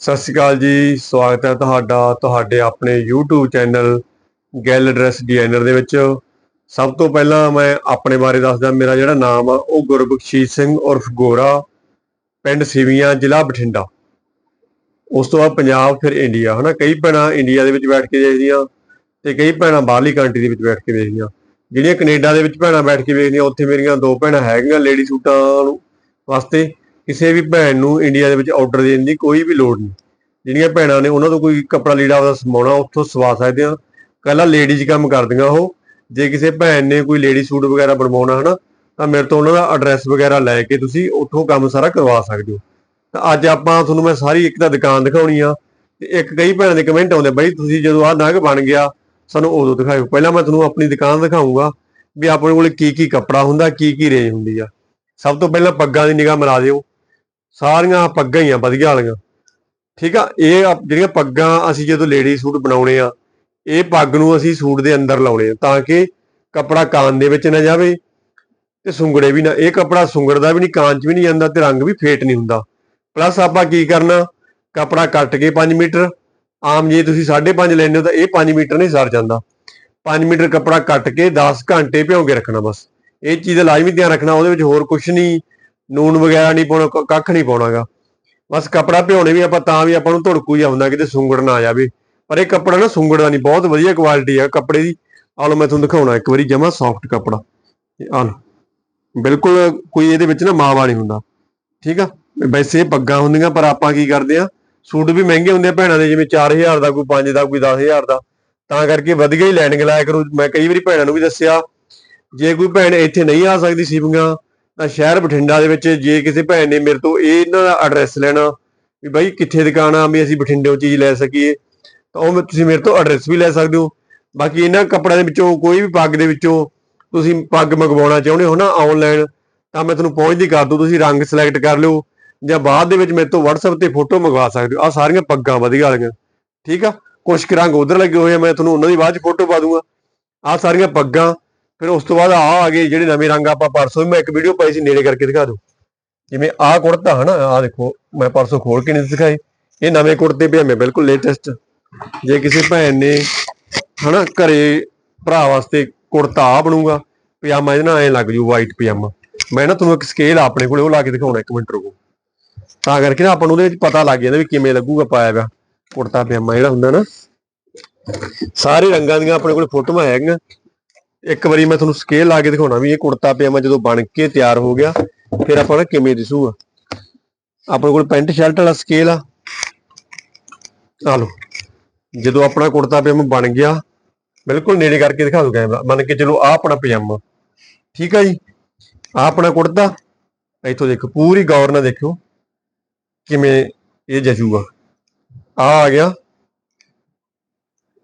ਸਤਿ ਸ਼੍ਰੀ ਅਕਾਲ ਜੀ, ਸਵਾਗਤ ਹੈ ਤੁਹਾਡਾ, ਤੁਹਾਡੇ ਆਪਣੇ YouTube ਚੈਨਲ ਗੈਲ ਡਰੈਸ ਡਿਜ਼ਾਈਨਰ ਦੇ ਵਿੱਚ। ਸਭ ਤੋਂ ਪਹਿਲਾਂ ਮੈਂ ਆਪਣੇ ਬਾਰੇ ਦੱਸਦਾ, ਮੇਰਾ ਜਿਹੜਾ ਨਾਮ ਆ, ਉਹ ਗੁਰਬਖਸ਼ੀਸ਼ ਸਿੰਘ ਉਰਫ ਗੋਰਾ, ਪਿੰਡ ਸਿਵੀਆਂ, ਜ਼ਿਲ੍ਹਾ ਬਠਿੰਡਾ। ਉਸ ਤੋਂ ਬਾਅਦ ਪੰਜਾਬ, ਫਿਰ ਇੰਡੀਆ, ਹਨਾ? ਕਈ ਭੈਣਾਂ ਇੰਡੀਆ ਦੇ ਵਿੱਚ ਬੈਠ ਕੇ ਦੇਖਦੀਆਂ ਤੇ ਕਈ ਭੈਣਾਂ ਬਾਹਰਲੀ ਕੰਟਰੀ ਦੇ ਵਿੱਚ ਬੈਠ ਕੇ ਦੇਖਦੀਆਂ ਜਿਹੜੀਆਂ ਕੈਨੇਡਾ ਦੇ ਵਿੱਚ ਭੈਣਾਂ ਬੈਠ ਕੇ ਵੇਖਦੀਆਂ, ਉੱਥੇ ਮੇਰੀਆਂ ਦੋ ਭੈਣਾਂ ਹੈਗੀਆਂ ਲੇਡੀ ਸੂਟਾਂ ਵਾਸਤੇ। ਕਿਸੇ ਵੀ ਭੈਣ ਨੂੰ ਇੰਡੀਆ ਦੇ ਵਿੱਚ ਆਰਡਰ ਦੇਣ ਦੀ ਕੋਈ ਵੀ ਲੋੜ ਨਹੀਂ। ਜਿਹੜੀਆਂ ਭੈਣਾਂ ਨੇ ਉਹਨਾਂ ਤੋਂ ਕੋਈ ਕੱਪੜਾ ਲੀੜਾ ਆਪਦਾ ਸਮਾਉਣਾ, ਉੱਥੋਂ ਸਵਾ ਸਕਦੇ ਆ। ਕੱਲਾ ਲੇਡੀਜ਼ ਕੰਮ ਕਰਦੀਆਂ ਉਹ। ਜੇ ਕਿਸੇ ਭੈਣ ਨੇ ਕੋਈ ਲੇਡੀ ਸੂਟ ਵਗੈਰਾ ਬਣਵਾਉਣਾ ਹਨਾ, ਤਾਂ ਮੇਰੇ ਤੋਂ ਉਹਨਾਂ ਦਾ ਐਡਰੈਸ ਵਗੈਰਾ ਲੈ ਕੇ ਤੁਸੀਂ ਉੱਥੋਂ ਕੰਮ ਸਾਰਾ ਕਰਵਾ ਸਕਦੇ ਹੋ। ਤਾਂ ਅੱਜ ਆਪਾਂ ਤੁਹਾਨੂੰ ਮੈਂ ਸਾਰੀ ਇੱਕ ਤਾਂ ਦੁਕਾਨ ਦਿਖਾਉਣੀ ਆ ਤੇ ਇੱਕ ਕਈ ਭੈਣਾਂ ਦੇ ਕਮੈਂਟ ਆਉਂਦੇ ਬਈ, ਤੁਸੀਂ ਜਦੋਂ ਆਹ ਨਗ ਬਣ ਗਿਆ, ਸਾਨੂੰ ਉਦੋਂ ਦਿਖਾਇਓ। ਪਹਿਲਾਂ ਮੈਂ ਤੁਹਾਨੂੰ ਆਪਣੀ ਦੁਕਾਨ ਦਿਖਾਉਂਗਾ ਵੀ ਆਪਣੇ ਕੋਲ ਕੀ ਕੀ ਕੱਪੜਾ ਹੁੰਦਾ ਕੀ ਕੀ ਰੇਂਜ ਹੁੰਦੀ ਆ। ਸਭ ਤੋਂ ਪਹਿਲਾਂ ਪੱਗਾਂ ਦੀ ਨਿਗਾਹ ਮਿਲਾ ਦਿਓ। ਸਾਰੀਆਂ ਪੱਗਾਂ ਹੀ ਆ, ਵਧੀਆ ਵਾਲੀਆਂ। ਠੀਕ ਆ, ਇਹ ਜਿਹੜੀਆਂ ਪੱਗਾਂ ਅਸੀਂ ਜਦੋਂ ਲੇਡੀ ਸੂਟ ਬਣਾਉਣੇ ਆ, ਇਹ ਪੱਗ ਨੂੰ ਅਸੀਂ ਸੂਟ ਦੇ ਅੰਦਰ ਲਾਉਣੇ ਆ ਤਾਂ ਕਿ ਕੱਪੜਾ ਕਾਨ ਦੇ ਵਿੱਚ ਨਾ ਜਾਵੇ ਤੇ ਸੁੰਗੜੇ ਵੀ ਨਾ, ਇਹ ਕੱਪੜਾ ਸੁੰਗੜਦਾ ਵੀ ਨਹੀਂ, ਕਾਨ 'ਚ ਵੀ ਨਹੀਂ ਜਾਂਦਾ ਤੇ ਰੰਗ ਵੀ ਫੇਟ ਨਹੀਂ ਹੁੰਦਾ। ਪਲੱਸ ਆਪਾਂ ਕੀ ਕਰਨਾ, ਕੱਪੜਾ ਕੱਟ ਕੇ 5 ਮੀਟਰ, ਆਮ ਜੇ ਤੁਸੀਂ 5.5 ਲੈਂਦੇ ਹੋ ਤਾਂ ਇਹ 5 ਮੀਟਰ ਨਹੀਂ ਸਰ ਜਾਂਦਾ। 5 ਮੀਟਰ ਕੱਪੜਾ ਕੱਟ ਕੇ 10 ਘੰਟੇ ਭਿਉਂ ਕੇ ਰੱਖਣਾ ਬਸ। ਇਹ ਚੀਜ਼ ਦਾ ਲਾਜ਼ਮੀ ਧਿਆਨ ਰੱਖਣਾ, ਉਹਦੇ ਵਿੱਚ ਹੋਰ ਕੁਝ ਨਹੀਂ। ਨੂਨ ਵਗੈਰਾ ਨਹੀਂ ਪਾਉਣਾ ਕੱਖ ਨਹੀਂ ਪਾਉਣਾਗਾ। ਬਸ ਕੱਪੜਾ ਭਿਉਣੇ ਵੀ ਆਪਾਂ ਤਾਂ ਵੀ ਆਪਾਂ ਨੂੰ ਧੜਕੂ ਹੀ ਆਉਂਦਾ ਕਿਤੇ ਸੁੰਗੜ ਨਾ ਆ ਜਾਵੇ। ਪਰ ਇਹ ਕੱਪੜਾ ਨਾ ਸੁੰਗੜਦਾ ਨਹੀਂ ਬਹੁਤ ਵਧੀਆ ਕੁਆਲਿਟੀ ਆ। ਕੱਪੜੇ ਦੀ, ਆਹ ਲਓ ਮੈਂ ਤੁਹਾਨੂੰ ਦਿਖਾਉਣਾ, ਇੱਕ ਵਾਰੀ ਜਮਾ ਸੌਫਟ ਕੱਪੜਾ। ਆਹ ਲਓ, ਬਿਲਕੁਲ ਕੋਈ ਇਹਦੇ ਵਿੱਚ ਨਾ ਮਾਵਾ ਨਹੀਂ ਹੁੰਦਾ। ਠੀਕ ਆ? ਵੈਸੇ ਪੱਗਾਂ ਹੁੰਦੀਆਂ, ਪਰ ਆਪਾਂ ਕੀ ਕਰਦੇ ਆ, ਸੂਟ ਵੀ ਮਹਿੰਗੇ ਹੁੰਦੇ ਆ ਭੈਣਾਂ ਦੇ, ਜਿਵੇਂ 4000 ਦਾ, ਕੋਈ 5 ਦਾ, ਕੋਈ 10000 ਦਾ। ਤਾਂ ਕਰਕੇ ਵਧੀਆ ਹੀ ਲੈਣ ਲਾਇਆ ਕਰੋ ਮੈਂ ਕਈ ਵਾਰੀ ਭੈਣਾਂ ਨੂੰ ਵੀ ਦੱਸਿਆ, ਜੇ ਕੋਈ ਭੈਣ ਇੱਥੇ ਨਹੀਂ ਆ ਸਕਦੀ ਸੀਵੀਆਂ ਸ਼ਹਿਰ ਬਠਿੰਡਾ ਦੇ ਵਿੱਚ ਜੇ ਕਿਸੇ ਭੈਣ ਨੇ ਮੇਰੇ ਤੋਂ ਇਹ ਇਹਨਾਂ ਦਾ ਐਡਰੈਸ ਲੈਣਾ ਵੀ ਬਾਈ ਕਿੱਥੇ ਦੁਕਾਨ ਆ ਵੀ ਅਸੀਂ ਬਠਿੰਡੇੋਂ ਚੀਜ਼ ਲੈ ਸਕੀਏ, ਤਾਂ ਉਹ ਤੁਸੀਂ ਮੇਰੇ ਤੋਂ ਐਡਰੈਸ ਵੀ ਲੈ ਸਕਦੇ ਹੋ। ਬਾਕੀ ਇਹਨਾਂ ਕੱਪੜਿਆਂ ਦੇ ਵਿੱਚੋਂ ਕੋਈ ਵੀ ਪੱਗ ਦੇ ਵਿੱਚੋਂ ਤੁਸੀਂ ਪੱਗ ਮੰਗਵਾਉਣਾ ਚਾਹੁੰਦੇ ਹੋ ਨਾ ਆਨਲਾਈਨ ਤਾਂ ਮੈਂ ਤੁਹਾਨੂੰ ਪਹੁੰਚਦੀ ਕਰ ਦੂੰ, ਤੁਸੀਂ ਰੰਗ ਸਿਲੈਕਟ ਕਰ ਲਿਓ ਜਾਂ ਬਾਅਦ ਦੇ ਵਿੱਚ ਮੇਰੇ ਤੋਂ WhatsApp ਤੇ ਫੋਟੋ ਮੰਗਵਾ ਸਕਦੇ ਹੋ। ਆ ਸਾਰੀਆਂ ਪੱਗਾਂ ਵਧੀਆ ਵਾਲੀਆਂ, ਠੀਕ ਆ? ਕੁਛ ਕੁ ਰੰਗ ਉਧਰ ਲੱਗੇ ਹੋਏ ਆ, ਮੈਂ ਤੁਹਾਨੂੰ ਉਹਨਾਂ ਦੀ ਬਾਅਦ ਚ ਫੋਟੋ ਪਾ ਦੂੰਗਾ। ਆ ਸਾਰੀਆਂ ਪੱਗਾਂ ਫਿਰ ਉਸ ਤੋਂ ਬਾਅਦ ਆ ਆ ਗਏ ਜਿਹੜੇ ਨਵੇਂ ਰੰਗ ਆਪਾਂ ਪਰਸੋਂ ਮੈਂ ਇੱਕ ਵੀਡੀਓ ਪਾਈ ਸੀ, ਨੇੜੇ ਕਰਕੇ ਦਿਖਾ ਦਿਓ। ਜਿਵੇਂ ਆਹ ਕੁੜਤਾ ਹਨਾ, ਆਹ ਦੇਖੋ, ਮੈਂ ਪਰਸੋਂ ਖੋਲ ਕੇ ਨਹੀਂ ਦਿਖਾਏ ਇਹ ਨਵੇਂ ਕੁੜਤੇ ਪਜਾਮੇ ਬਿਲਕੁਲ ਲੇਟੈਸਟ ਜੇ ਕਿਸੇ ਭੈਣ ਨੇ ਹਨਾ ਘਰੇ ਭਰਾ ਵਾਸਤੇ ਕੁੜਤਾ ਆ ਬਣੂਗਾ, ਪਜਾਮਾ ਇਹਦੇ ਨਾਲ ਐ ਲੱਗ ਜੂ ਵਾਈਟ ਪਜਾਮਾ। ਮੈਂ ਨਾ ਤੁਹਾਨੂੰ ਇੱਕ ਸਕੇਲ ਆਪਣੇ ਕੋਲੇ ਉਹ ਲਾ ਕੇ ਦਿਖਾਉਣਾ ਇੱਕ ਮਿੰਟ ਰੁਕੋ। ਤਾਂ ਕਰਕੇ ਨਾ ਆਪਾਂ ਨੂੰ ਉਹਦੇ ਵਿੱਚ ਪਤਾ ਲੱਗ ਜਾਂਦਾ ਵੀ ਕਿਵੇਂ ਲੱਗੂਗਾ ਪਾਇਆ ਹੋਇਆ ਕੁੜਤਾ, ਪਜਾਮਾ ਜਿਹੜਾ ਹੁੰਦਾ ਨਾ। ਸਾਰੇ ਰੰਗਾਂ ਦੀਆਂ ਆਪਣੇ ਕੋਲ ਫੋਟੋਆਂ ਹੈਗੀਆਂ। ਇੱਕ ਵਾਰੀ ਮੈਂ ਤੁਹਾਨੂੰ ਸਕੇਲ ਲਾ ਕੇ ਦਿਖਾਉਣਾ ਵੀ ਇਹ ਕੁੜਤਾ ਪਜਾਮਾ ਜਦੋਂ ਬਣ ਕੇ ਤਿਆਰ ਹੋ ਗਿਆ, ਫਿਰ ਆਪਾਂ ਨੂੰ ਕਿਵੇਂ ਦਿਸੂਗਾ ਆਪਣੇ ਕੋਲ ਪੈਂਟ ਸ਼ਰਟ ਵਾਲਾ ਸਕੇਲ ਆ। ਆ ਲਓ। ਜਦੋਂ ਆਪਣਾ ਕੁੜਤਾ ਪਜਾਮਾ ਬਣ ਗਿਆ, ਬਿਲਕੁਲ ਨੇੜੇ ਕਰਕੇ ਦਿਖਾ ਦੋ ਕੈਮਰਾ ਮੰਨ ਕੇ ਚਲੋ ਆ ਆਪਣਾ ਪਜਾਮਾ। ਠੀਕ ਆ ਜੀ? ਆ ਆਪਣਾ ਕੁੜਤਾ। ਇੱਥੋਂ ਦੇਖੋ, ਪੂਰੀ ਗੌਰ ਨਾਲ ਦੇਖੋ ਕਿਵੇਂ ਇਹ ਜਜੂਗਾ ਆ ਆ ਗਿਆ।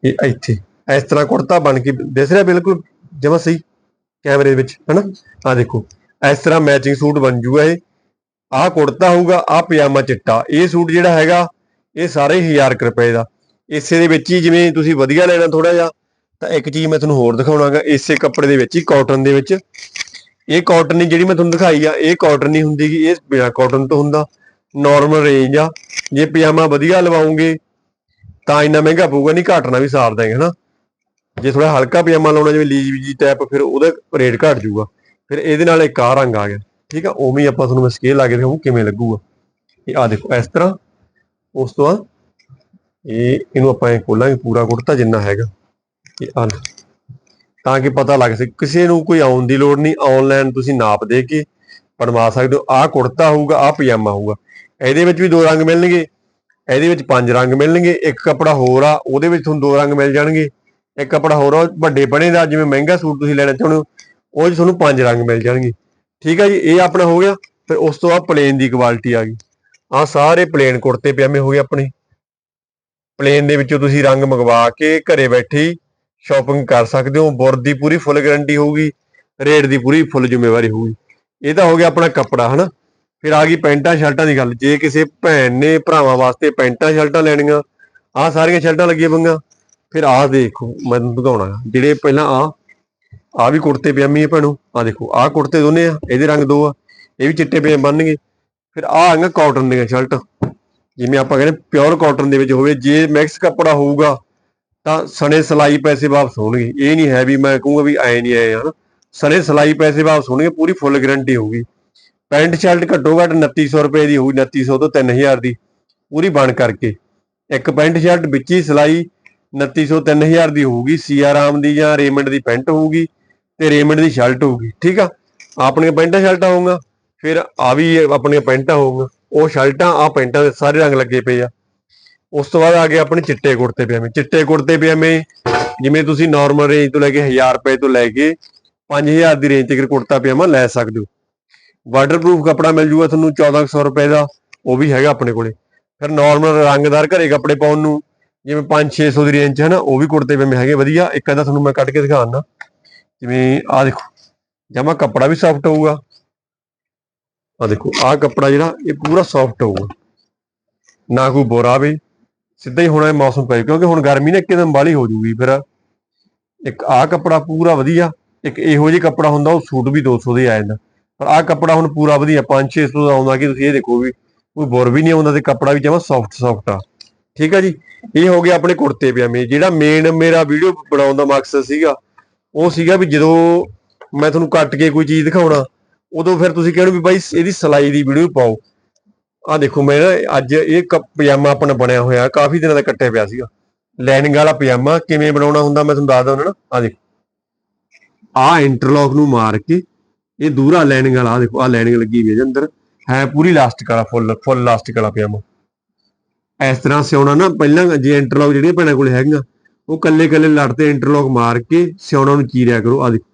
ਇਹ ਇੱਥੇ। ਇਸ ਤਰ੍ਹਾਂ ਕੁੜਤਾ ਬਣ ਕੇ ਦਿਸ ਰਿਹਾ ਬਿਲਕੁਲ ਜਮਾ ਸਹੀ ਕੈਮਰੇ ਵਿੱਚ, ਹਨਾ? ਆ ਦੇਖੋ, ਇਸ ਤਰ੍ਹਾਂ ਮੈਚਿੰਗ ਸੂਟ ਬਣ ਜੂਗਾ ਇਹ। ਆਹ ਕੁੜਤਾ ਹੋਊਗਾ, ਆਹ ਪਜਾਮਾ ਚਿੱਟਾ। ਇਹ ਸੂਟ ਜਿਹੜਾ ਹੈਗਾ, ਇਹ ਸਾਰੇ 1000 ਕੁ ਰੁਪਏ ਦਾ। ਇਸੇ ਦੇ ਵਿੱਚ ਹੀ ਜਿਵੇਂ ਤੁਸੀਂ ਵਧੀਆ ਲੈਣਾ ਥੋੜਾ ਜਿਹਾ, ਤਾਂ ਇੱਕ ਚੀਜ਼ ਮੈਂ ਤੁਹਾਨੂੰ ਹੋਰ ਦਿਖਾਉਣਾਗਾ। ਇਸੇ ਕੱਪੜੇ ਦੇ ਵਿੱਚ ਹੀ ਕਾਟਨ ਦੇ ਵਿੱਚ। ਇਹ ਕਾਟਨ ਨਹੀਂ ਜਿਹੜੀ ਮੈਂ ਤੁਹਾਨੂੰ ਦਿਖਾਈ ਆ, ਇਹ ਕਾਟਨ ਨਹੀਂ ਹੁੰਦੀ ਹੁੰਦੀਗੀ ਇਹ ਬਿਨਾ ਕਾਟਨ ਤੋਂ ਹੁੰਦਾ। ਨਾਰਮਲ ਰੇਂਜ ਆ। ਜੇ ਪਜਾਮਾ ਵਧੀਆ ਲਵਾਉਂਗੇ, ਤਾਂ ਇੰਨਾ ਮਹਿੰਗਾ ਪਊਗਾ, ਨਹੀਂ ਘਟਣਾ ਵੀ ਸਾਰ ਦਾਂਗੇ ਹਨਾ? ਜੇ ਥੋੜਾ ਹਲਕਾ ਪਜਾਮਾ ਲਾਉਣਾ, ਜਿਵੇਂ ਲੀਜ ਜੀ ਟਾਈਪ ਫਿਰ ਉਹਦਾ ਰੇਟ ਘਟ ਜਾਊਗਾ। ਫਿਰ ਇਹਦੇ ਨਾਲ ਇੱਕ ਆਹ ਰੰਗ ਆ ਗਿਆ। ਠੀਕ ਆ? ਉਵੇਂ ਹੀ ਆਪਾਂ ਤੁਹਾਨੂੰ ਮੈਂ ਸਕੇਲ ਲਾ ਕੇ ਦਿਖਾਉਂ ਕਿਵੇਂ ਲੱਗੂਗਾ। ਇਹ ਆ ਦੇਖੋ, ਇਸ ਤਰ੍ਹਾਂ। ਉਸ ਤੋਂ ਬਾਅਦ ਇਹ, ਇਹਨੂੰ ਆਪਾਂ ਇਹ ਖੋਲਾਂਗੇ, ਪੂਰਾ ਕੁੜਤਾ ਜਿੰਨਾ ਹੈਗਾ। ਇਹ ਆ ਤਾਂ ਕਿ ਪਤਾ ਲੱਗ ਸਕੇ। ਕਿਸੇ ਨੂੰ ਕੋਈ ਆਉਣ ਦੀ ਲੋੜ ਨਹੀਂ। ਆਨਲਾਈਨ ਤੁਸੀਂ ਨਾਪ ਦੇ ਕੇ ਬਣਵਾ ਸਕਦੇ ਹੋ। ਆਹ ਕੁੜਤਾ ਹੋਊਗਾ, ਆਹ ਪਜਾਮਾ ਹੋਊਗਾ। ਇਹਦੇ ਵਿੱਚ ਵੀ ਦੋ ਰੰਗ ਮਿਲਣਗੇ। ਇਹਦੇ ਵਿੱਚ ਪੰਜ ਰੰਗ ਮਿਲਣਗੇ। ਇੱਕ ਕੱਪੜਾ ਹੋਰ ਆ, ਉਹਦੇ ਵਿੱਚ ਤੁਹਾਨੂੰ ਦੋ ਰੰਗ ਮਿਲ ਜਾਣਗੇ। ਇੱਕ ਕੱਪੜਾ ਹੋਰ ਉਹ ਵੱਡੇ ਬਣੇ ਦਾ, ਜਿਵੇਂ ਮਹਿੰਗਾ ਸੂਟ ਤੁਸੀਂ ਲੈਣਾ ਚਾਹੁੰਦੇ ਹੋ, ਉਹ 'ਚ ਤੁਹਾਨੂੰ ਪੰਜ ਰੰਗ ਮਿਲ ਜਾਣਗੇ। ਠੀਕ ਆ ਜੀ, ਇਹ ਆਪਣਾ ਹੋ ਗਿਆ, ਫਿਰ ਉਸ ਤੋਂ ਬਾਅਦ ਪਲੇਨ ਦੀ ਕੁਆਲਿਟੀ ਆ ਗਈ। ਆ ਸਾਰੇ ਪਲੇਨ ਕੁੜਤੇ ਪਜਾਮੇ ਹੋ ਗਏ ਆਪਣੇ। ਪਲੇਨ ਦੇ ਵਿੱਚੋਂ ਤੁਸੀਂ ਰੰਗ ਮੰਗਵਾ ਕੇ ਘਰੇ ਬੈਠੀ ਹੀ ਸ਼ਾਪਿੰਗ ਕਰ ਸਕਦੇ ਹੋ। ਬੁਰ ਦੀ ਪੂਰੀ ਫੁੱਲ ਗਾਰੰਟੀ ਹੋਊਗੀ, ਰੇਟ ਦੀ ਪੂਰੀ ਫੁੱਲ ਜ਼ਿੰਮੇਵਾਰੀ ਹੋਊਗੀ। ਇਹ ਤਾਂ ਹੋ ਗਿਆ ਆਪਣਾ ਕੱਪੜਾ, ਹਨਾ? ਫਿਰ ਆ ਗਈ ਪੈਂਟਾਂ ਸ਼ਰਟਾਂ ਦੀ ਗੱਲ। ਜੇ ਕਿਸੇ ਭੈਣ ਨੇ ਭਰਾਵਾਂ ਵਾਸਤੇ ਪੈਂਟਾਂ ਸ਼ਰਟਾਂ ਲੈਣੀਆਂ, ਆਹ ਸਾਰੀਆਂ ਸ਼ਰਟਾਂ ਲੱਗੀਆਂ ਪਈਆਂ। ਫਿਰ ਆਹ ਦੇਖੋ, ਮੈਂ ਦਿਖਾਉਣਾ ਜਿਹੜੇ ਪਹਿਲਾਂ ਆ ਆ ਵੀ ਕੁੜਤੇ ਪਜਾਮੀ ਹੈ ਭੈਣੋ ਆ ਦੇਖੋ, ਆਹ ਕੁੜਤੇ ਦੋਨੇ ਆ, ਇਹਦੇ ਰੰਗ ਦੋ ਆ, ਇਹ ਵੀ ਚਿੱਟੇ ਪਜਾਮੇ ਬੰਨਣਗੇ ਫਿਰ ਆਹ ਆਂਗਾ ਕਾਟਨ ਦੀਆਂ ਸ਼ਰਟ ਜਿਵੇਂ ਆਪਾਂ ਕਹਿੰਦੇ ਪਿਓਰ ਕਾਟਨ ਦੇ ਵਿੱਚ ਹੋਵੇ, ਜੇ ਮਿਕਸ ਕੱਪੜਾ ਹੋਊਗਾ, ਤਾਂ ਸਣੇ ਸਲਾਈ ਪੈਸੇ ਵਾਪਸ ਹੋਣਗੇ। ਇਹ ਨਹੀਂ ਹੈ ਵੀ ਮੈਂ ਕਹੂੰਗਾ ਵੀ ਐ ਨਹੀਂ ਆਏ ਹਨ। ਸਣੇ ਸਲਾਈ ਪੈਸੇ ਵਾਪਸ ਹੋਣਗੇ, ਪੂਰੀ ਫੁੱਲ ਗਾਰੰਟੀ ਹੋਊਗੀ। ਪੈਂਟ ਸ਼ਰਟ ਘੱਟੋ ਘੱਟ 2900 ਰੁਪਏ ਦੀ ਹੋਊਗੀ 2900 ਤੋਂ 3000 ਦੀ, ਪੂਰੀ ਬਣ ਕਰਕੇ। ਇੱਕ ਪੈਂਟ ਸ਼ਰਟ ਵਿੱਚ ਹੀ ਸਲਾਈ 2900 3000 ਦੀ ਹੋਊਗੀ ਸੀਆਰਾਮ ਦੀ ਜਾਂ ਰੇਮੰਡ ਦੀ ਪੈਂਟ ਹੋਊਗੀ ਤੇ ਰੇਮੰਡ ਦੀ ਸ਼ਰਟ ਹੋਊਗੀ, ਠੀਕ ਆ? ਆਪਣੀਆਂ ਪੈਂਟਾਂ ਸ਼ਰਟਾਂ ਹੋਊਗਾ, ਫਿਰ ਆ ਵੀ ਆਪਣੀਆਂ ਪੈਂਟਾਂ ਹੋਊਗਾ, ਉਹ ਸ਼ਰਟਾਂ ਆ ਪੈਂਟਾਂ ਦੇ ਸਾਰੇ ਰੰਗ ਲੱਗੇ ਪਏ ਆ। ਉਸ ਤੋਂ ਬਾਅਦ ਆ ਗਏ ਆਪਣੇ ਚਿੱਟੇ ਕੁੜਤੇ ਪਜਾਮੇ ਚਿੱਟੇ ਕੁੜਤੇ ਪਜਾਮੇ ਜਿਵੇਂ ਤੁਸੀਂ ਨਾਰਮਲ ਰੇਂਜ ਤੋਂ ਲੈ ਕੇ 1000 ਰੁਪਏ ਤੋਂ ਲੈ ਕੇ 5000 ਦੀ ਰੇਂਜ ਤੱਕ ਕੁੜਤਾ ਪਜਾਮਾ ਲੈ ਸਕਦੇ ਹੋ। ਵਾਟਰਪ੍ਰੂਫ ਕੱਪੜਾ ਮਿਲ ਜੂਗਾ ਤੁਹਾਨੂੰ 1400 ਰੁਪਏ ਦਾ, ਉਹ ਵੀ ਹੈਗਾ ਆਪਣੇ ਕੋਲੇ। ਫਿਰ ਨਾਰਮਲ ਰੰਗਦਾਰ ਘਰੇ ਕੱਪੜੇ ਪਾਉਣ ਨੂੰ ਜਿਵੇਂ 5-600 ਦੀ ਰੇਂਜ 'ਚ ਹੈ ਨਾ ਉਹ ਵੀ ਕੁੜਤੇ ਪਜਾਮੇ ਹੈਗੇ, ਵਧੀਆ। ਇੱਕ ਇਹਦਾ ਤੁਹਾਨੂੰ ਮੈਂ ਕੱਢ ਕੇ ਦਿਖਾਉਣਾ ਜਿਵੇਂ ਆਹ ਦੇਖੋ, ਜਮਾ ਕੱਪੜਾ ਵੀ ਸੌਫਟ ਹੋਊਗਾ। ਆ ਦੇਖੋ, ਆਹ ਕੱਪੜਾ ਜਿਹੜਾ, ਇਹ ਪੂਰਾ ਸੌਫਟ ਹੋਊਗਾ। ਨਾ ਕੋਈ ਬੋਰਾ ਵੀ ਸਿੱਧਾ ਹੀ ਹੋਣਾ ਇਹ ਮੌਸਮ ਪੈ ਕਿਉਂਕਿ ਹੁਣ ਗਰਮੀ ਨੇ ਇੱਕਦਮ ਬਾਲੀ ਹੋ ਜੂਗੀ ਫਿਰ। ਇੱਕ ਆਹ ਕੱਪੜਾ ਪੂਰਾ ਵਧੀਆ, ਇੱਕ ਇਹੋ ਜਿਹਾ ਕੱਪੜਾ ਹੁੰਦਾ, ਉਹ ਸੂਟ ਵੀ 200 ਦੇ ਆ ਜਾਂਦਾ। ਪਰ ਆਹ ਕੱਪੜਾ ਹੁਣ ਪੂਰਾ ਵਧੀਆ 5-600 ਦਾ ਆਉਂਦਾ ਕਿ ਤੁਸੀਂ ਇਹ ਦੇਖੋ ਵੀ ਕੋਈ ਬੁਰ ਵੀ ਨਹੀਂ ਆਉਂਦਾ ਤੇ ਕੱਪੜਾ ਵੀ ਜਮਾ ਸੌਫਟ ਸੌਫਟ ਆ। ਠੀਕ ਆ ਜੀ? ਇਹ ਹੋ ਗਿਆ ਆਪਣੇ ਕੁੜਤੇ ਪਜਾਮੇ। ਜਿਹੜਾ ਮੇਨ ਮੇਰਾ ਵੀਡੀਓ ਬਣਾਉਣ ਦਾ ਮਕਸਦ ਸੀਗਾ, ਉਹ ਸੀਗਾ ਵੀ ਜਦੋਂ ਮੈਂ ਤੁਹਾਨੂੰ ਕੱਟ ਕੇ ਕੋਈ ਚੀਜ਼ ਦਿਖਾਉਣਾ, ਉਦੋਂ ਫਿਰ ਤੁਸੀਂ ਕਹਿਣਾ ਵੀ ਬਾਈ ਇਹਦੀ ਸਲਾਈ ਦੀ ਵੀਡੀਓ ਪਾਓ। ਆ ਦੇਖੋ ਮੈਂ ਨਾ ਅੱਜ ਇਹ ਕ- ਪਜਾਮਾ ਆਪਣਾ ਬਣਿਆ ਹੋਇਆ, ਕਾਫੀ ਦਿਨਾਂ ਦਾ ਕੱਟਿਆ ਪਿਆ ਸੀਗਾ। ਲਾਈਨਿੰਗ ਵਾਲਾ ਪਜਾਮਾ ਕਿਵੇਂ ਬਣਾਉਣਾ ਹੁੰਦਾ ਮੈਂ ਤੁਹਾਨੂੰ ਦੱਸਦਾ ਹੁੰਦਾ ਨਾ। ਆ ਦੇਖੋ। ਆ ਇੰਟਰਲੌਕ ਨੂੰ ਮਾਰ ਕੇ ਇਹ ਦੂਰਾ ਲਾਈਨਿੰਗ ਵਾਲਾ, ਆਹ ਦੇਖੋ ਆ ਲਾਈਨਿੰਗ ਲੱਗੀ ਹੋਈ ਹੈ ਅੰਦਰ। ਹੈ ਪੂਰੀ ਲਾਸਟਿਕ ਵਾਲਾ ਫੁੱਲ ਫੁੱਲ ਲਾਸਟਿਕ ਵਾਲਾ ਪਜਾਮਾ। ਇਸ ਤਰ੍ਹਾਂ ਸਿਉਣਾ ਨਾ, ਪਹਿਲਾਂ ਜੇ ਇੰਟਰਲੌਕ ਜਿਹੜੀਆਂ ਭੈਣਾਂ ਕੋਲ ਹੈਗੀਆਂ, ਉਹ ਕੱਲੇ ਕੱਲੇ ਲੜ ਤੇ ਇੰਟਰਲੌਕ ਮਾਰ ਕੇ ਸਿਉਣਾ ਨੂੰ ਚੀਰਿਆ ਕਰੋ। ਆ ਦੇਖੋ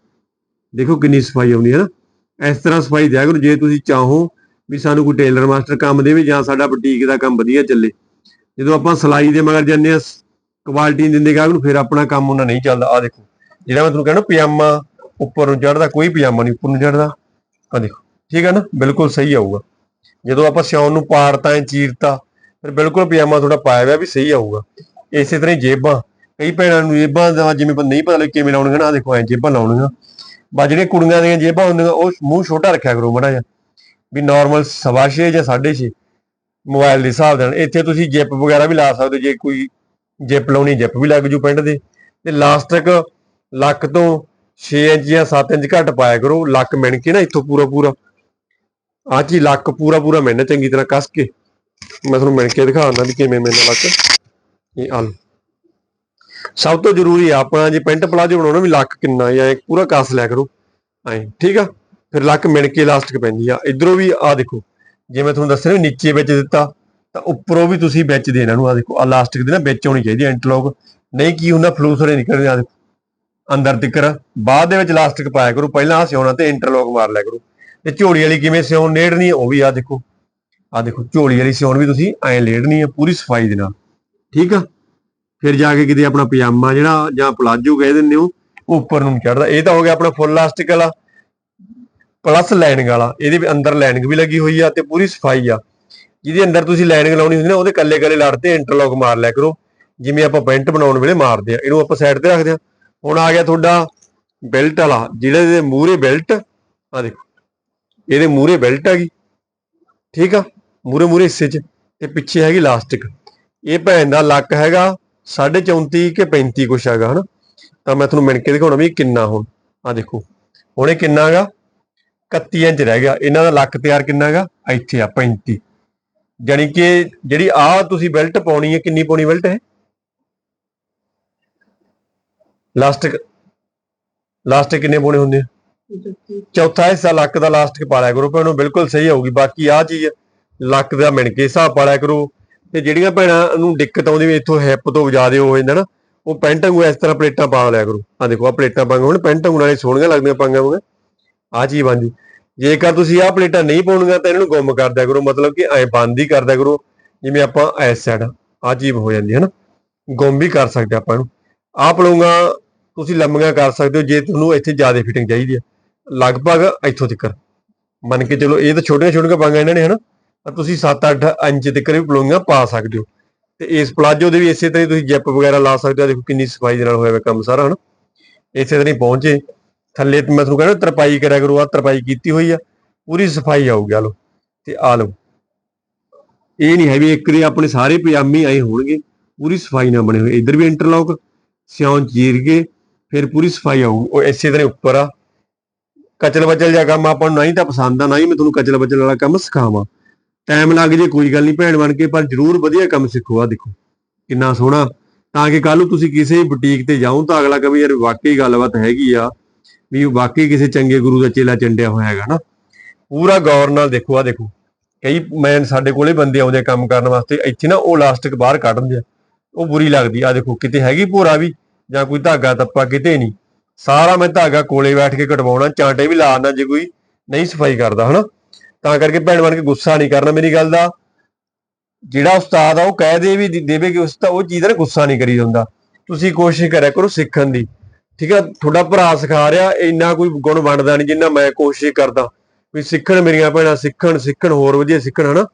ਦੇਖੋ ਕਿੰਨੀ ਸਫ਼ਾਈ ਆਉਂਦੀ ਹੈ ਨਾ। ਇਸ ਤਰ੍ਹਾਂ ਸਫ਼ਾਈ ਦਿਆ ਕਰੋ, ਜੇ ਤੁਸੀਂ ਚਾਹੋ ਵੀ ਸਾਨੂੰ ਕੋਈ ਟੇਲਰ ਮਾਸਟਰ ਕੰਮ ਦੇਵੇ ਜਾਂ ਸਾਡਾ ਬੁਟੀਕ ਦਾ ਕੰਮ ਵਧੀਆ ਚੱਲੇ। ਜਦੋਂ ਆਪਾਂ ਸਲਾਈ ਦੇ ਮਗਰ ਜਾਂਦੇ ਆ ਕੁਆਲਿਟੀ ਨਹੀਂ ਦਿੰਦੇ ਗਾਹਕ ਨੂੰ, ਫਿਰ ਆਪਣਾ ਕੰਮ ਉਹਨਾਂ ਨਹੀਂ ਚੱਲਦਾ। ਆ ਦੇਖੋ, ਜਿਹੜਾ ਮੈਂ ਤੁਹਾਨੂੰ ਕਹਿਣਾ, ਪਜਾਮਾ ਉੱਪਰ ਨੂੰ ਚੜਦਾ ਕੋਈ ਪਜਾਮਾ ਨਹੀਂ ਉੱਪਰ ਨੂੰ ਚੜਦਾ ਆ ਦੇਖੋ, ਠੀਕ ਹੈ ਨਾ? ਬਿਲਕੁਲ ਸਹੀ ਆਊਗਾ। ਜਦੋਂ ਆਪਾਂ ਸਿਉਣ ਨੂੰ ਪਾੜਤਾ ਐ ਚੀਰਤਾ ਫਿਰ ਬਿਲਕੁਲ ਪਜਾਮਾ ਥੋੜਾ ਪਾਇਆ ਹੋਇਆ ਵੀ ਸਹੀ ਆਊਗਾ। ਇਸੇ ਤਰ੍ਹਾਂ ਹੀ ਜੇਬਾਂ, ਕਈ ਭੈਣਾਂ ਨੂੰ ਜੇਬਾਂ ਦਾ ਜਿਵੇਂ ਪਤਾ ਨਹੀਂ ਪਤਾ ਲੱਗ ਕਿਵੇਂ ਲਾਉਣੀਆਂ ਨਾ ਦੇਖੋ ਐ ਜੇਬਾਂ ਲਾਉਣੀਆਂ। ਬਾ ਜਿਹੜੀਆਂ ਕੁੜੀਆਂ ਦੀਆਂ ਜੇਬਾਂ ਹੁੰਦੀਆਂ, ਉਹ ਮੂੰਹ ਛੋਟਾ ਰੱਖਿਆ ਕਰੋ ਮਾੜਾ ਜਿਹਾ। ਵੀ ਨਾਰਮਲ ਸਵਾ ਛੇ ਜਾਂ 6.5 ਮੋਬਾਈਲ ਦੇ ਹਿਸਾਬ ਦੇ ਨਾਲ। ਇੱਥੇ ਤੁਸੀਂ ਜਿਪ ਵਗੈਰਾ ਵੀ ਲਾ ਸਕਦੇ ਹੋ ਜੇ ਕੋਈ ਜਿਪ ਲਾਉਣੀ, ਜਿਪ ਵੀ ਲੱਗ ਜੂ ਪੈਂਟ ਦੇ। ਤੇ ਲਾਸਟਿਕ ਲੱਕ ਤੋਂ 6 ਇੰਚ ਜਾਂ 7 ਇੰਚ ਘੱਟ ਪਾਇਆ ਕਰੋ। ਲੱਕ ਮਿਣ ਕੇ ਨਾ ਇੱਥੋਂ ਪੂਰਾ ਪੂਰਾ ਆਹ ਚੀ ਲੱਕ ਪੂਰਾ ਪੂਰਾ ਮਿਣਨਾ ਚੰਗੀ ਤਰ੍ਹਾਂ ਕੱਸ ਕੇ। ਮੈਂ ਤੁਹਾਨੂੰ ਮਿਣ ਕੇ ਦਿਖਾਉਂਦਾ ਵੀ ਕਿਵੇਂ ਮਿਣਨਾ ਲੱਕ। ਇਹ ਆਲ। ਸਭ ਤੋਂ ਜ਼ਰੂਰੀ ਆ ਆਪਣਾ ਜੇ ਪੈਂਟ ਪਲਾਜੋ ਬਣਾਉਣਾ ਵੀ ਲੱਕ ਕਿੰਨਾ ਜਾਂ ਪੂਰਾ ਕਾਸ ਲਿਆ ਕਰੋ। ਐਂ, ਠੀਕ ਆ? ਫਿਰ ਲੱਕ ਮਿਣ ਕੇ ਇਲਾਸਟਿਕ ਪੈਂਦੀ ਆ। ਇਧਰੋਂ ਵੀ ਆ ਦੇਖੋ, ਜੇ ਮੈਂ ਤੁਹਾਨੂੰ ਦੱਸਿਆ ਵੀ ਨੀਚੇ ਵਿੱਚ ਦਿੱਤਾ, ਤਾਂ ਉੱਪਰੋਂ ਵੀ ਤੁਸੀਂ ਵਿੱਚ ਦੇ ਇਹਨਾਂ ਨੂੰ ਆ ਦੇਖੋ ਆ ਇਲਾਸਟਿਕ ਦੇ ਨਾ ਵਿੱਚ ਹੋਣੀ ਚਾਹੀਦੀ ਇੰਟਰਲੌਕ ਨਹੀਂ ਕੀ ਹੁੰਦਾ ਫਲੂਸ ਹੋਰੇ ਨਿਕਲਦੇ ਆ। ਦੇਖੋ, ਅੰਦਰ ਤਿੱਕਰ ਬਾਅਦ ਦੇ ਵਿੱਚ ਇਲਾਸਟਿਕ ਪਾਇਆ ਕਰੋ। ਪਹਿਲਾਂ ਆ ਸਿਉਣਾ ਤੇ ਇੰਟਰਲੋਕ ਮਾਰ ਲਿਆ ਕਰੋ। ਤੇ ਝੋਲੀ ਵਾਲੀ ਕਿਵੇਂ ਸਿਉਣ, ਨੇੜਨੀ ਉਹ ਵੀ ਆ ਦੇਖੋ। ਆ ਦੇਖੋ, ਝੋਲੀ ਵਾਲੀ ਸਿਉਣ ਵੀ ਤੁਸੀਂ ਐਂ ਲੇੜਨੀ ਹੈ ਪੂਰੀ ਸਫ਼ਾਈ ਦੇ ਨਾਲ। ਠੀਕ ਆ? ਫਿਰ ਜਾ ਕੇ ਕਿਤੇ ਆਪਣਾ ਪਜਾਮਾ ਜਿਹੜਾ, ਜਾਂ ਪਲਾਜੋ ਕਹਿ ਦਿੰਦੇ ਹੋ, ਉੱਪਰ ਨੂੰ ਚੜਦਾ। ਇਹ ਤਾਂ ਹੋ ਗਿਆ ਆਪਣਾ ਫੁੱਲ ਇਲਾਸਟਿਕ ਵਾਲਾ ਪਲੱਸ ਲਾਈਨਿੰਗ ਵਾਲਾ। ਇਹਦੇ ਵੀ ਅੰਦਰ ਲਾਈਨਿੰਗ ਵੀ ਲੱਗੀ ਹੋਈ ਆ ਤੇ ਪੂਰੀ ਸਫ਼ਾਈ ਆ। ਜਿਹਦੇ ਅੰਦਰ ਤੁਸੀਂ ਲਾਈਨਿੰਗ ਲਾਉਣੀ ਹੁੰਦੀ ਨਾ, ਉਹਦੇ ਕੱਲੇ ਕੱਲੇ ਲੜ ਤੇ ਇੰਟਰਲੌਕ ਮਾਰ ਲਿਆ ਕਰੋ। ਜਿਵੇਂ ਆਪਾਂ ਪੈਂਟ ਬਣਾਉਣ ਵੇਲੇ ਮਾਰਦੇ ਆ। ਇਹਨੂੰ ਆਪਾਂ ਸਾਈਡ ਤੇ ਰੱਖਦੇ ਆ। ਹੁਣ ਆ ਗਿਆ ਤੁਹਾਡਾ ਬੈਲਟ ਵਾਲਾ, ਜਿਹੜੇ ਦੇ ਮੂਹਰੇ ਬੈਲਟ ਆ ਦੇਖੋ। ਇਹਦੇ ਮੂਹਰੇ ਬੈਲਟ ਆ ਗਈ। ਠੀਕ ਆ? ਮੂਹਰੇ ਮੂਹਰੇ ਹਿੱਸੇ 'ਚ ਤੇ ਪਿੱਛੇ ਹੈਗੀ ਲਾਸਟਿਕ ਇਹ ਭੈਣ ਦਾ ਲੱਕ ਹੈਗਾ 34 ਕਿ 35 ਕੁਛ ਹੈਗਾ ਹਨਾ? ਤਾਂ ਮੈਂ ਤੁਹਾਨੂੰ ਮਿਣ ਕੇ ਦਿਖਾਉਣਾ ਵੀ ਕਿੰਨਾ ਹੁਣ। ਆ ਦੇਖੋ ਹੁਣ ਇਹ ਕਿੰਨਾ ਹੈਗਾ? 31 ਇੰਚ ਰਹਿ ਗਿਆ। ਇਹਨਾਂ ਦਾ ਲੱਕ ਤਿਆਰ ਕਿੰਨਾ ਹੈਗਾ? ਇੱਥੇ ਆ 35 ਜਾਣੀ ਕਿ ਜਿਹੜੀ ਆ ਤੁਸੀਂ ਬੈਲਟ ਪਾਉਣੀ ਹੈ ਕਿੰਨੀ ਪਾਉਣੀ ਬੈਲਟ ਹੈ ਲਾਸਟਿਕ ਲਾਸਟਿਕ ਕਿੰਨੇ ਪਾਉਣੇ ਹੁੰਦੇ ਆ? ਚੌਥਾ। ਹਿੱਸਾ ਲੱਕ ਦਾ ਲਾਸਟਿਕ ਪਾ ਲਿਆ ਕਰੋ ਪਰ ਉਹਨੂੰ ਬਿਲਕੁਲ ਸਹੀ ਆਊਗੀ। ਬਾਕੀ ਆ ਚੀਜ਼ ਲੱਕ ਦਾ ਮਿਣ ਕੇ ਹਿਸਾਬ ਪਾ ਲਿਆ ਕਰੋ ਤੇ ਜਿਹੜੀਆਂ ਭੈਣਾਂ ਨੂੰ ਦਿੱਕਤ ਆਉਂਦੀ ਵੀ ਇੱਥੋਂ ਹਿੱਪ ਤੋਂ ਜ਼ਿਆਦੇ ਹੋ ਜਾਂਦਾ ਨਾ, ਉਹ ਪੈਂਟ ਵਾਂਗੂ ਇਸ ਤਰ੍ਹਾਂ ਪਲੇਟਾਂ ਪਾ ਲਿਆ ਕਰੋ। ਆ ਦੇਖੋ ਆ ਪਲੇਟਾਂ ਪਾਂਗੇ ਹੁਣ ਪੈਂਟ ਵਾਂਗੂ ਨਾਲੇ ਸੋਹਣੀਆਂ ਲੱਗਦੀਆਂ ਪਾਂਗਾ ਵਾਂਗਾ ਆ ਚੀਜ਼ ਬਣ ਜੂ ਜੇਕਰ ਤੁਸੀਂ ਆਹ ਪਲੇਟਾਂ ਨਹੀਂ ਪਾਉਣੀਆਂ ਤਾਂ ਇਹਨਾਂ ਨੂੰ ਗੁੰਮ ਕਰ ਦਿਆ ਕਰੋ, ਮਤਲਬ ਕਿ ਐ ਬੰਦ ਹੀ ਕਰ ਦਿਆ ਕਰੋ, ਜਿਵੇਂ ਆਪਾਂ ਐਸ ਸਾਈਡ ਆ। ਚੀਜ਼ ਹੋ ਜਾਂਦੀ ਹੈ ਨਾ। ਗੁੰਮ ਵੀ ਕਰ ਸਕਦੇ ਆਪਾਂ ਇਹਨੂੰ। ਆਹ ਪਲੂੰਗਾ ਤੁਸੀਂ ਲੰਮੀਆਂ ਕਰ ਸਕਦੇ ਹੋ, ਜੇ ਤੁਹਾਨੂੰ ਇੱਥੇ ਜ਼ਿਆਦਾ ਫਿਟਿੰਗ ਚਾਹੀਦੀ ਹੈ ਲਗਭਗ ਇੱਥੋਂ ਤੱਕ। ਮੰਨ ਕੇ ਚਲੋ, ਇਹ ਤਾਂ ਛੋਟੀਆਂ ਛੋਟੀਆਂ ਪਾਂਗਾ ਇਹਨਾਂ ਨੇ, ਹਨਾ? ਤਾਂ ਤੁਸੀਂ 7-8 ਇੰਚ ਤੱਕ ਵੀ ਪਲੂੰਗਾ ਪਾ ਸਕਦੇ ਹੋ। ਤੇ ਇਸ ਪਲਾਜੋ ਦੇ ਵੀ ਇਸੇ ਤਰ੍ਹਾਂ ਤੁਸੀਂ ਜਿਪ ਵਗੈਰਾ ਲਾ ਸਕਦੇ ਹੋ। ਦੇਖੋ ਕਿੰਨੀ ਸਫ਼ਾਈ ਦੇ ਨਾਲ ਹੋਇਆ ਹੋਇਆ ਕੰਮ ਸਾਰਾ, ਹਨਾ? ਇਸੇ ਤਰ੍ਹਾਂ ਹੀ ਪਹੁੰਚੇ। ਥੱਲੇ ਤੇ ਮੈਂ ਤੁਹਾਨੂੰ ਕਹਿੰਦਾ ਤਰਪਾਈ ਕਰਿਆ ਕਰੋ ਆ ਤਰਪਾਈ ਕੀਤੀ ਹੋਈ ਆ। ਪੂਰੀ ਸਫ਼ਾਈ ਆਊਗੀ ਆ ਲੋ ਤੇ ਆ ਲੋ ਇਹ ਨਹੀਂ ਹੈ ਵੀ ਇੱਕ ਦੇ ਆਪਣੇ ਸਾਰੇ ਪਜਾਮੇ ਆਏ ਹੋਣਗੇ। ਪੂਰੀ ਸਫ਼ਾਈ ਨਾਲ ਬਣੇ ਹੋਏ। ਇੱਧਰ ਵੀ ਇੰਟਰਲੌਕ ਸਿਉਂ ਚੀਰ ਕੇ ਫਿਰ ਪੂਰੀ ਸਫ਼ਾਈ ਆਊ। ਉਹ ਇਸੇ ਤਰ੍ਹਾਂ ਉੱਪਰ ਆ। ਕਚਲ ਬਚਲ ਜਿਹਾ ਕੰਮ ਆਪਾਂ ਨੂੰ ਨਹੀਂ ਤਾਂ ਪਸੰਦ ਆ, ਨਾ ਹੀ ਮੈਂ ਤੁਹਾਨੂੰ ਕਚਲ ਬਚਲ ਵਾਲਾ ਕੰਮ ਸਿਖਾਵਾਂ। ਟਾਈਮ ਲੱਗ ਜੇ, ਕੋਈ ਗੱਲ ਨਹੀਂ ਭੈਣ ਬਣ ਕੇ, ਪਰ ਜ਼ਰੂਰ ਵਧੀਆ ਕੰਮ ਸਿੱਖੋ ਆ ਦੇਖੋ। ਕਿੰਨਾ ਸੋਹਣਾ। ਤਾਂ ਕਿ ਕੱਲ ਨੂੰ ਤੁਸੀਂ ਕਿਸੇ ਬੁਟੀਕ ਤੇ ਜਾਓ, ਤਾਂ ਅਗਲਾ ਕਹੇ ਯਾਰ ਵਾਕਈ ਗੱਲਬਾਤ ਹੈਗੀ ਆ, ਵੀ ਵਾਕਈ ਕਿਸੇ ਚੰਗੇ ਗੁਰੂ ਦਾ ਚੇਲਾ ਚੰਡਿਆ ਹੋਇਆ ਹੈਗਾ ਨਾ। ਪੂਰਾ ਗੌਰ ਨਾਲ ਦੇਖੋ ਆ ਦੇਖੋ। ਕਈ ਮੈਂ ਸਾਡੇ ਕੋਲੇ ਬੰਦੇ ਆਉਂਦੇ ਆ ਕੰਮ ਕਰਨ ਵਾਸਤੇ, ਇੱਥੇ ਨਾ ਉਹ ਲਾਸਟਿਕ ਬਾਹਰ ਕੱਢ ਦਿੰਦੇ ਆ। ਉਹ ਬੁਰੀ ਲੱਗਦੀ ਆ। ਦੇਖੋ, ਕਿਤੇ ਹੈਗੀ ਭੋਰਾ ਵੀ, ਜਾਂ ਕੋਈ ਧਾਗਾ ਤੱਪਾ, ਕਿਤੇ ਨਹੀਂ। ਸਾਰਾ ਮੈਂ ਧਾਗਾ ਕੋਲੇ ਬੈਠ ਕੇ ਕਟਵਾਉਣਾ ਚਾਂਟੇ ਵੀ ਲਾਣਾ ਜੇ ਕੋਈ ਨਹੀਂ ਸਫ਼ਾਈ ਕਰਦਾ, ਹਨਾ। ਤਾਂ ਕਰਕੇ ਭੈਣ ਬਣ ਕੇ ਗੁੱਸਾ ਨਹੀਂ ਕਰਨਾ ਮੇਰੀ ਗੱਲ ਦਾ। ਜਿਹੜਾ ਉਸਤਾਦ ਆ, ਉਹ ਕਹਿ ਦੇ ਵੀ ਦੇਵੇ ਕਿ ਉਸਤਾਦ ਉਹ ਚੀਜ਼ ਦਾ ਗੁੱਸਾ ਨਹੀਂ ਕਰੀ ਜਾਂਦਾ। ਤੁਸੀਂ ਕੋਸ਼ਿਸ਼ ਕਰਿਆ ਕਰੋ ਸਿੱਖਣ ਦੀ। ਠੀਕ ਹੈ ਤੁਹਾਡਾ ਭਰਾ ਸਿਖਾ ਰਿਹਾ ਇੰਨਾ ਕੋਈ ਗੁਣ ਵੰਡਦਾ ਨਹੀਂ ਜਿੰਨਾ ਮੈਂ ਕੋਸ਼ਿਸ਼ ਕਰਦਾ। ਵੀ ਸਿੱਖਣ ਮੇਰੀਆਂ ਭੈਣਾਂ, ਸਿੱਖਣ ਸਿੱਖਣ ਹੋਰ ਵਧੀਆ ਸਿੱਖਣ, ਹਨਾ?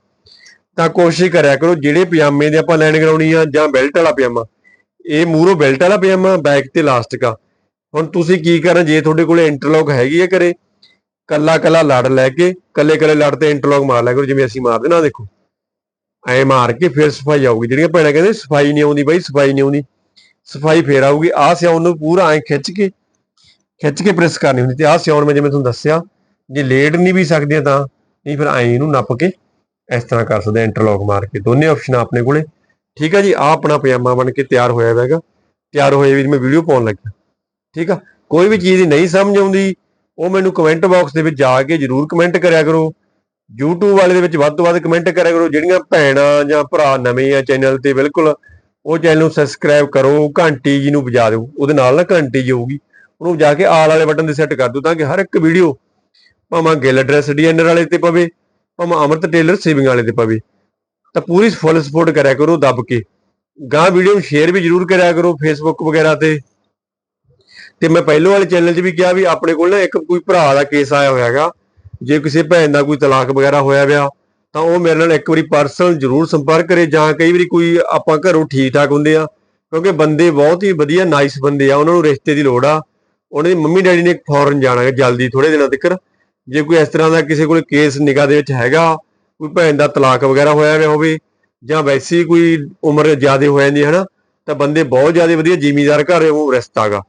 ਤਾਂ ਕੋਸ਼ਿਸ਼ ਕਰਿਆ ਕਰੋ, ਜਿਹੜੇ ਪਜਾਮੇ ਦੇ ਆਪਾਂ ਲੈਣ ਲਾਉਣੀ ਆ ਜਾਂ ਬੈਲਟ ਵਾਲਾ ਪਜਾਮਾ। ਇਹ ਮੂਰੋ ਬੈਲਟ ਵਾਲਾ ਪਜਾਮਾ ਬੈਕ ਤੇ ਇਲਾਸਟਿਕ ਆ। ਹੁਣ ਤੁਸੀਂ ਕੀ ਕਰਨਾ, ਜੇ ਤੁਹਾਡੇ ਕੋਲੇ ਇੰਟਰਲੌਕ ਹੈਗੀ ਹੈ ਘਰੇ ਕੱਲਾ ਕੱਲਾ ਲੜ ਲੈ ਕੇ, ਕੱਲੇ ਕੱਲੇ ਲੜ ਤੇ ਇੰਟਰਲੌਕ ਮਾਰ ਲਿਆ ਕਰੋ, ਜਿਵੇਂ ਅਸੀਂ ਮਾਰਦੇ, ਨਾ ਦੇਖੋ। ਐ ਮਾਰ ਕੇ ਫਿਰ ਸਫ਼ਾਈ ਆਊਗੀ। ਜਿਹੜੀਆਂ ਭੈਣਾਂ ਕਹਿੰਦੇ, ਸਫ਼ਾਈ ਨਹੀਂ ਆਉਂਦੀ ਬਾਈ, ਸਫ਼ਾਈ ਨਹੀਂ ਆਉਂਦੀ। ਸਫ਼ਾਈ ਫੇਰ ਆਊਗੀ। ਆਹ ਸਿਆਉਣ ਨੂੰ ਪੂਰਾ ਐ ਖਿੱਚ ਕੇ ਖਿੱਚ ਕੇ ਪ੍ਰੈਸ ਕਰਨੀ ਹੁੰਦੀ। ਤੇ ਆਹ ਸਿਆਉਣ ਮੈਂ ਜਿਵੇਂ ਤੁਹਾਨੂੰ ਦੱਸਿਆ, ਜੇ ਲੇਟ ਨਹੀਂ ਵੀ ਸਕਦੀਆਂ ਤਾਂ, ਨਹੀਂ ਫਿਰ ਐ ਇਹਨੂੰ ਨੱਪ ਕੇ ਇਸ ਤਰ੍ਹਾਂ ਕਰ ਸਕਦੇ ਇੰਟਰਲੌਕ ਮਾਰ ਕੇ। ਦੋਨੇ ਆਪਸ਼ਨ ਆਪਣੇ ਕੋਲੇ। ਠੀਕ ਆ ਜੀ? ਆ ਆਪਣਾ ਪਜਾਮਾ ਬਣ ਕੇ ਤਿਆਰ ਹੋਇਆ ਹੋਇਆ ਹੈਗਾ। ਤਿਆਰ ਹੋਏ ਵੀ ਮੈਂ ਵੀਡੀਓ ਪਾਉਣ ਲੱਗਾ ਠੀਕ ਆ? ਕੋਈ ਵੀ ਚੀਜ਼ ਨਹੀਂ ਸਮਝ ਆਉਂਦੀ। ਉਹ ਮੈਨੂੰ ਕਮੈਂਟ ਬਾਕਸ ਦੇ ਵਿੱਚ ਜਾ ਕੇ ਜਰੂਰ ਕਮੈਂਟ ਕਰਿਆ ਕਰੋ। YouTube ਵਾਲੇ ਦੇ ਵਿੱਚ ਵੱਧ ਤੋਂ ਵੱਧ ਕਮੈਂਟ ਕਰਿਆ ਕਰੋ। ਜਿਹੜੀਆਂ ਭੈਣਾਂ ਜਾਂ ਭਰਾ ਨਵੇਂ ਆ ਚੈਨਲ ਤੇ, ਬਿਲਕੁਲ। ਉਹ ਚੈਨਲ ਨੂੰ ਸਬਸਕ੍ਰਾਈਬ ਕਰੋ, ਘੰਟੀ ਜੀ ਨੂੰ ਵਜਾ ਦਿਓ। ਉਹਦੇ ਨਾਲ ਨਾ ਘੰਟੀ ਜੀ ਹੋਊਗੀ। ਉਹਨੂੰ ਜਾ ਕੇ ਆਲ ਵਾਲੇ ਬਟਨ ਤੇ ਸੈੱਟ ਕਰ ਦਿਓ ਤਾਂ ਕਿ ਹਰ ਇੱਕ ਵੀਡੀਓ ਭਾਵੇਂ ਗਿੱਲ ਐਡਰੈਸ ਡੀਐਨਆਰ ਵਾਲੇ ਤੇ ਪਵੇ, ਭਾਵੇਂ ਅਮਰਤ ਟੇਲਰ ਸੇਵਿੰਗ ਵਾਲੇ ਤੇ ਪਵੇ। ਤਾਂ ਪੂਰੀ ਫੁੱਲ ਸਪੋਰਟ ਕਰਿਆ ਕਰੋ ਦੱਬ ਕੇ। ਗਾਂ ਵੀਡੀਓ ਨੂੰ ਸ਼ੇਅਰ ਵੀ ਜਰੂਰ ਕਰਿਆ ਕਰੋ ਫੇਸਬੁੱਕ ਵਗੈਰਾ ਤੇ। ਤੇ ਮੈਂ ਪਹਿਲੋਂ ਵਾਲੇ ਚੈਨਲ 'ਚ ਵੀ ਕਿਹਾ ਵੀ ਆਪਣੇ ਕੋਲ ਨਾ ਇੱਕ ਕੋਈ ਭਰਾ ਦਾ ਕੇਸ ਆਇਆ ਹੋਇਆ ਹੈਗਾ। ਜੇ ਕਿਸੇ ਭੈਣ ਦਾ ਕੋਈ ਤਲਾਕ ਵਗੈਰਾ ਹੋਇਆ ਵਿਆ ਤਾਂ ਉਹ ਮੇਰੇ ਨਾਲ ਇੱਕ ਵਾਰੀ ਪਰਸਨਲ ਜਰੂਰ ਸੰਪਰਕ ਕਰੇ, ਜਾਂ ਕਈ ਵਾਰੀ ਕੋਈ ਆਪਾਂ ਘਰੋਂ ਠੀਕ ਠਾਕ ਹੁੰਦੇ ਆ, ਕਿਉਂਕਿ ਬੰਦੇ ਬਹੁਤ ਹੀ ਵਧੀਆ ਨਾਈਸ ਬੰਦੇ ਆ, ਉਹਨਾਂ ਨੂੰ ਰਿਸ਼ਤੇ ਦੀ ਲੋੜ ਆ। ਉਹਨਾਂ ਦੀ ਮੰਮੀ ਡੈਡੀ ਨੇ ਫੌਰਨ ਜਾਣਾ ਹੈ ਜਲਦੀ ਥੋੜੇ ਦਿਨਾਂ ਤੱਕ। ਜੇ ਕੋਈ ਇਸ ਤਰ੍ਹਾਂ ਦਾ ਕਿਸੇ ਕੋਲ ਕੇਸ ਨਿਗਾਹ ਦੇ ਵਿੱਚ ਹੈਗਾ, ਕੋਈ ਭੈਣ ਦਾ ਤਲਾਕ ਵਗੈਰਾ ਹੋਇਆ ਵਿਆ ਹੋਵੇ, ਜਾਂ ਵੈਸੇ ਕੋਈ ਉਮਰ ਜ਼ਿਆਦਾ ਹੋ ਜਾਂਦੀ ਹੈ ਨਾ ਤਾਂ ਬੰਦੇ ਬਹੁਤ ਜ਼ਿਆਦਾ ਵਧੀਆ ਜ਼ਿਮੀਦਾਰ ਘਰ ਉਹ ਰਿਸ਼ਤਾ ਹੈਗਾ।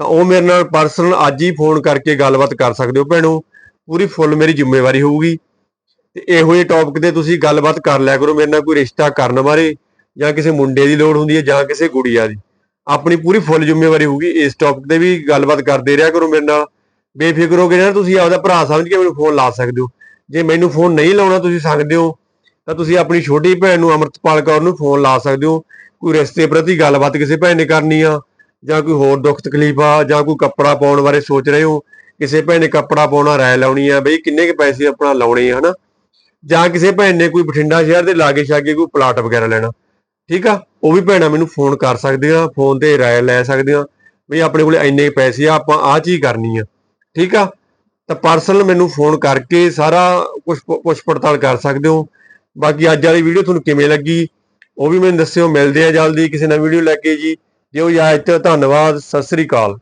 ਤਾਂ ਉਹ ਮੇਰੇ ਨਾਲ ਪਰਸਨਲ ਅੱਜ ਹੀ ਫੋਨ ਕਰਕੇ ਗੱਲਬਾਤ ਕਰ ਸਕਦੇ ਹੋ ਭੈਣੋ। ਪੂਰੀ ਫੁੱਲ ਮੇਰੀ ਜ਼ਿੰਮੇਵਾਰੀ ਹੋਊਗੀ। ਤੇ ਇਹੋ ਜਿਹੇ ਟੌਪਿਕ ਤੇ ਤੁਸੀਂ ਗੱਲਬਾਤ ਕਰ ਲਿਆ ਕਰੋ, ਮੇਰੇ ਨਾਲ ਕੋਈ ਰਿਸ਼ਤਾ ਕਰਨ ਬਾਰੇ ਜਾਂ ਕਿਸੇ ਮੁੰਡੇ ਦੀ ਲੋੜ ਹੁੰਦੀ ਹੈ ਜਾਂ ਕਿਸੇ ਗੁੜੀਆ ਦੀ। ਆਪਣੀ ਪੂਰੀ ਫੁੱਲ ਜ਼ਿੰਮੇਵਾਰੀ ਹੋਊਗੀ। ਇਸ ਟੌਪਿਕ ਤੇ ਵੀ ਗੱਲਬਾਤ ਕਰਦੇ ਰਿਹਾ ਕਰੋ ਮੇਰੇ ਨਾਲ। ਬੇਫਿਕਰ ਹੋ ਕੇ ਨਾ ਤੁਸੀਂ ਆਪਦਾ ਭਰਾ ਸਮਝ ਕੇ ਮੈਨੂੰ ਫੋਨ ਲਾ ਸਕਦੇ ਹੋ। ਜੇ ਮੈਨੂੰ ਫੋਨ ਨਹੀਂ ਲਾਉਣਾ ਤੁਸੀਂ ਸਕਦੇ ਹੋ, ਤਾਂ ਤੁਸੀਂ ਆਪਣੀ ਛੋਟੀ ਭੈਣ ਨੂੰ ਅਮਰਤਪਾਲ ਕੌਰ ਨੂੰ ਫੋਨ ਲਾ ਸਕਦੇ ਹੋ। ਕੋਈ ਰਿਸ਼ਤੇ ਪ੍ਰਤੀ ਗੱਲਬਾਤ ਕਿਸੇ ਭੈਣ ਨੇ ਕਰਨੀ ਆ ਜਾਂ ਕੋਈ ਹੋਰ ਦੁੱਖ ਤਕਲੀਫ ਆ ਜਾਂ ਕੋਈ ਕੱਪੜਾ ਪਾਉਣ ਬਾਰੇ ਸੋਚ ਰਹੇ ਹੋ? ਕਿਸੇ ਭੈਣ ਨੇ ਕੱਪੜਾ ਪਾਉਣਾ, ਰਾਇ ਲਾਉਣੀ ਆ, ਬਈ ਕਿੰਨੇ ਕੁ ਪੈਸੇ ਆਪਣਾ ਲਾਉਣੇ ਆ, ਹਨਾ? ਜਾਂ ਕਿਸੇ ਭੈਣ ਨੇ ਕੋਈ ਬਠਿੰਡਾ ਸ਼ਹਿਰ ਦੇ ਲਾਗੇ ਛਾਗੇ ਕੋਈ ਪਲਾਟ ਵਗੈਰਾ ਲੈਣਾ। ਠੀਕ ਆ? ਉਹ ਵੀ ਭੈਣਾਂ ਮੈਨੂੰ ਫੋਨ ਕਰ ਸਕਦੀਆਂ ਫੋਨ ਤੇ ਰਾਇ ਲੈ ਸਕਦੇ ਸਕਦੀਆਂ ਬਈ ਆਪਣੇ ਕੋਲੇ ਇੰਨੇ ਪੈਸੇ ਆ, ਆਪਾਂ ਆਹ ਚੀਜ਼ ਕਰਨੀ ਆ। ਠੀਕ ਆ? ਤਾਂ ਪਰਸਨਲ ਮੈਨੂੰ ਫੋਨ ਕਰਕੇ ਸਾਰਾ ਕੁਝ ਪੁੱਛ ਪੜਤਾਲ ਕਰ ਸਕਦੇ ਹੋ। ਬਾਕੀ ਅੱਜ ਵਾਲੀ ਵੀਡੀਓ ਤੁਹਾਨੂੰ ਕਿਵੇਂ ਲੱਗੀ, ਉਹ ਵੀ ਮੈਨੂੰ ਦੱਸਿਓ। ਮਿਲਦੇ ਆ ਜਲਦੀ ਕਿਸੇ ਨਵੀਂ ਵੀਡੀਓ ਲੈ ਕੇ ਜੀ। ਦਿਓ ਇਜਾਜ਼ਤ ਧੰਨਵਾਦ ਸਤਿ ਸ੍ਰੀ ਅਕਾਲ।